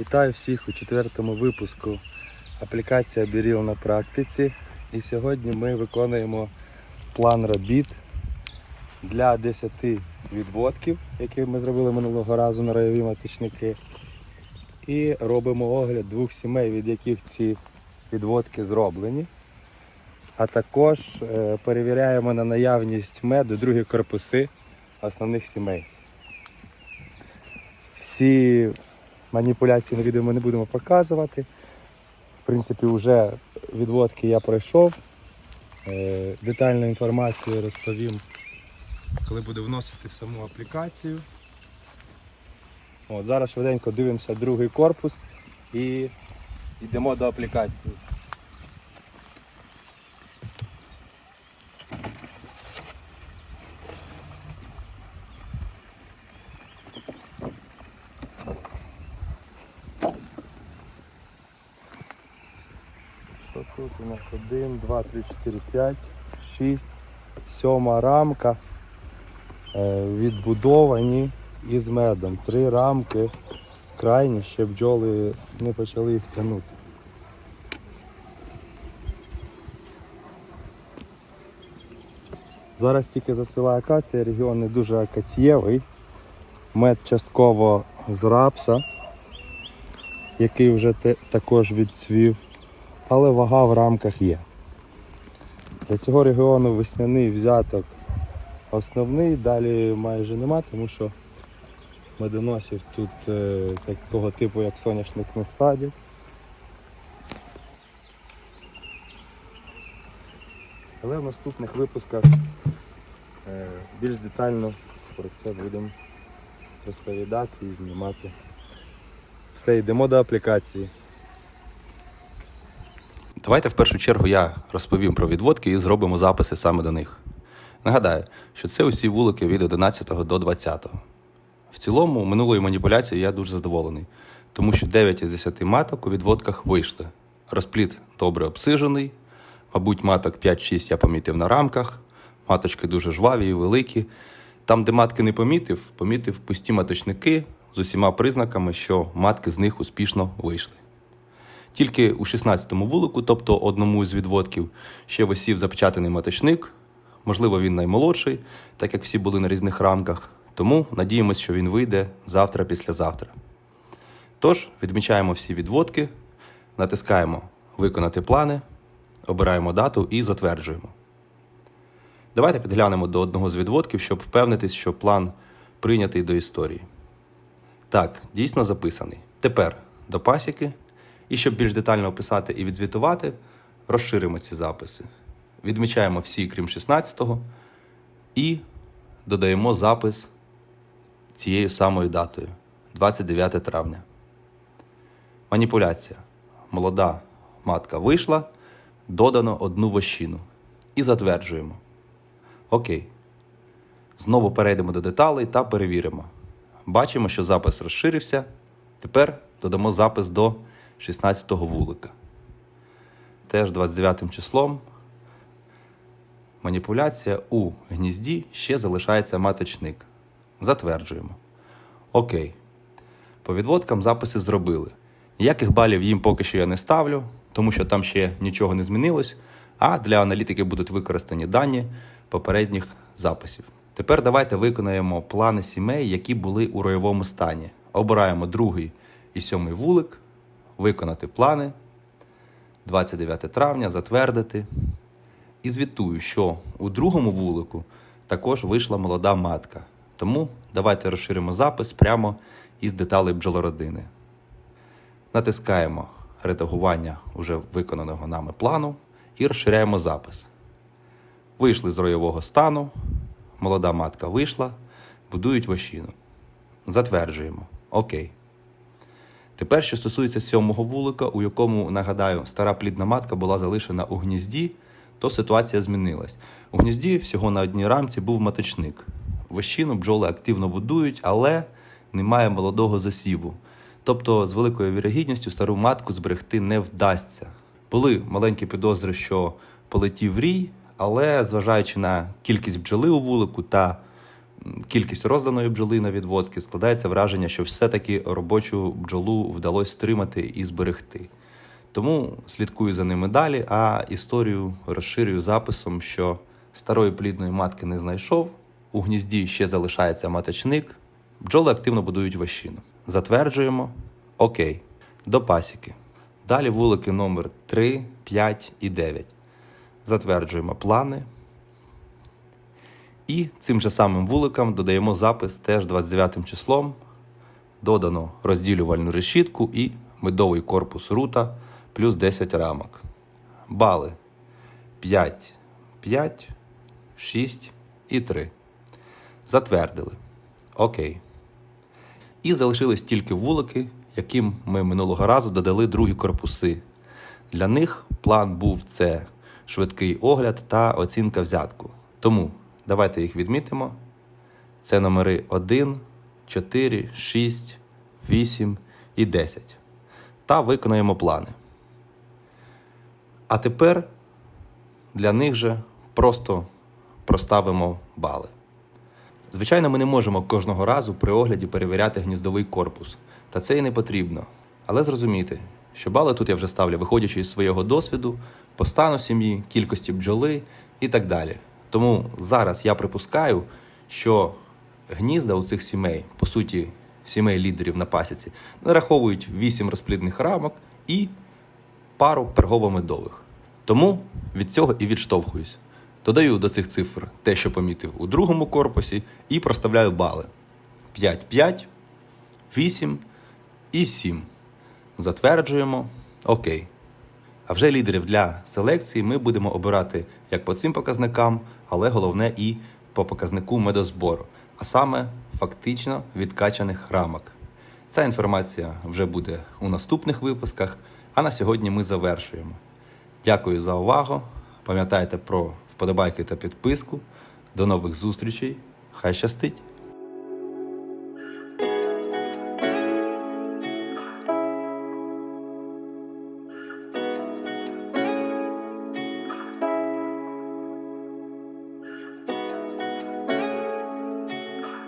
Вітаю всіх у четвертому випуску аплікація Біріл на практиці. І сьогодні ми виконуємо план робіт для 10 відводків, які ми зробили минулого разу на райові маточники. І робимо огляд двох сімей, від яких ці відводки зроблені. А також е, перевіряємо на наявність меду другі корпуси основних сімей. Всі маніпуляції на відео ми не будемо показувати. В принципі, вже відводки я пройшов. Е, Детальну інформацію розповім, коли буду вносити в саму аплікацію. От, зараз швиденько дивимося другий корпус і йдемо до аплікації. Тут у нас 1, 2, 3, 4, 5, 6, сьома рамка. Е, Відбудовані із медом. Три рамки крайні, ще бджоли не почали їх тягнути. Зараз тільки зацвіла акація, регіон не дуже акацієвий. Мед частково з рапса, який вже також відцвів але вага в рамках є. Для цього регіону весняний взяток основний, далі майже нема, тому що медоносів тут е, такого типу, як соняшник не садять. Але в наступних випусках е, більш детально про це будемо розповідати і знімати. Все, йдемо до аплікації. Давайте в першу чергу я розповім про відводки і зробимо записи саме до них. Нагадаю, що це усі вулики від 11 до 20. В цілому, минулою маніпуляцією я дуже задоволений, тому що 9 із 10 маток у відводках вийшли. Розпліт добре обсижений, мабуть, маток 5-6 я помітив на рамках, маточки дуже жваві і великі. Там, де матки не помітив, помітив пусті маточники з усіма признаками, що матки з них успішно вийшли. Тільки у 16-му вулику, тобто одному з відводків, ще висів запечатаний маточник. Можливо, він наймолодший, так як всі були на різних рамках. Тому надіємося, що він вийде завтра післязавтра. Тож, відмічаємо всі відводки, натискаємо Виконати плани, обираємо дату і затверджуємо. Давайте підглянемо до одного з відводків, щоб впевнитись, що план прийнятий до історії. Так, дійсно записаний. Тепер до пасіки. І щоб більш детально описати і відзвітувати, розширимо ці записи. Відмічаємо всі, крім 16-го, і додаємо запис цією самою датою 29 травня. Маніпуляція. Молода матка вийшла, додано одну вощину. І затверджуємо. Окей. Знову перейдемо до деталей та перевіримо. Бачимо, що запис розширився. Тепер додамо запис до 16-го вулика. Теж 29 числом. Маніпуляція у гнізді ще залишається маточник. Затверджуємо. Окей. По відводкам записи зробили. Ніяких балів їм поки що я не ставлю, тому що там ще нічого не змінилось, а для аналітики будуть використані дані попередніх записів. Тепер давайте виконаємо плани сімей, які були у роєвому стані. Обираємо другий і сьомий вулик, виконати плани 29 травня, затвердити. І звітую, що у другому вулику також вийшла молода матка. Тому давайте розширимо запис прямо із деталей бджолородини. Натискаємо редагування уже виконаного нами плану і розширяємо запис. Вийшли з роєвого стану, молода матка вийшла, будують вощину. Затверджуємо. Окей. Тепер, що стосується сьомого вулика, у якому, нагадаю, стара плідна матка була залишена у гнізді, то ситуація змінилась. У гнізді всього на одній рамці був маточник. Вощину бджоли активно будують, але немає молодого засіву. Тобто, з великою вірогідністю стару матку зберегти не вдасться. Були маленькі підозри, що полетів рій, але зважаючи на кількість бджоли у вулику та кількість розданої бджоли на відводки, складається враження, що все-таки робочу бджолу вдалося стримати і зберегти. Тому слідкую за ними далі, а історію розширюю записом, що старої плідної матки не знайшов, у гнізді ще залишається маточник, бджоли активно будують ващину. Затверджуємо окей. До пасіки. Далі вулики номер 3, 5 і 9. Затверджуємо плани. І цим же самим вуликам додаємо запис теж 29 числом. Додано розділювальну решітку і медовий корпус рута плюс 10 рамок. Бали 5, 5, 6 і 3. Затвердили. Окей. І залишились тільки вулики, яким ми минулого разу додали другі корпуси. Для них план був це швидкий огляд та оцінка взятку. Тому давайте їх відмітимо. Це номери 1, 4, 6, 8 і 10. Та виконаємо плани. А тепер для них же просто проставимо бали. Звичайно, ми не можемо кожного разу при огляді перевіряти гніздовий корпус, та це і не потрібно. Але зрозумійте, що бали тут я вже ставлю, виходячи із свого досвіду, по стану сім'ї, кількості бджоли і так далі. Тому зараз я припускаю, що гнізда у цих сімей, по суті, сімей лідерів на пасіці, нараховують 8 розплідних рамок і пару пергово-медових. Тому від цього і відштовхуюсь. Додаю до цих цифр те, що помітив у другому корпусі, і проставляю бали: 5, 5, 8 і 7. Затверджуємо. Окей. А вже лідерів для селекції ми будемо обирати як по цим показникам, але головне і по показнику медозбору, а саме фактично відкачаних рамок. Ця інформація вже буде у наступних випусках, а на сьогодні ми завершуємо. Дякую за увагу. Пам'ятайте про вподобайки та підписку. До нових зустрічей. Хай щастить!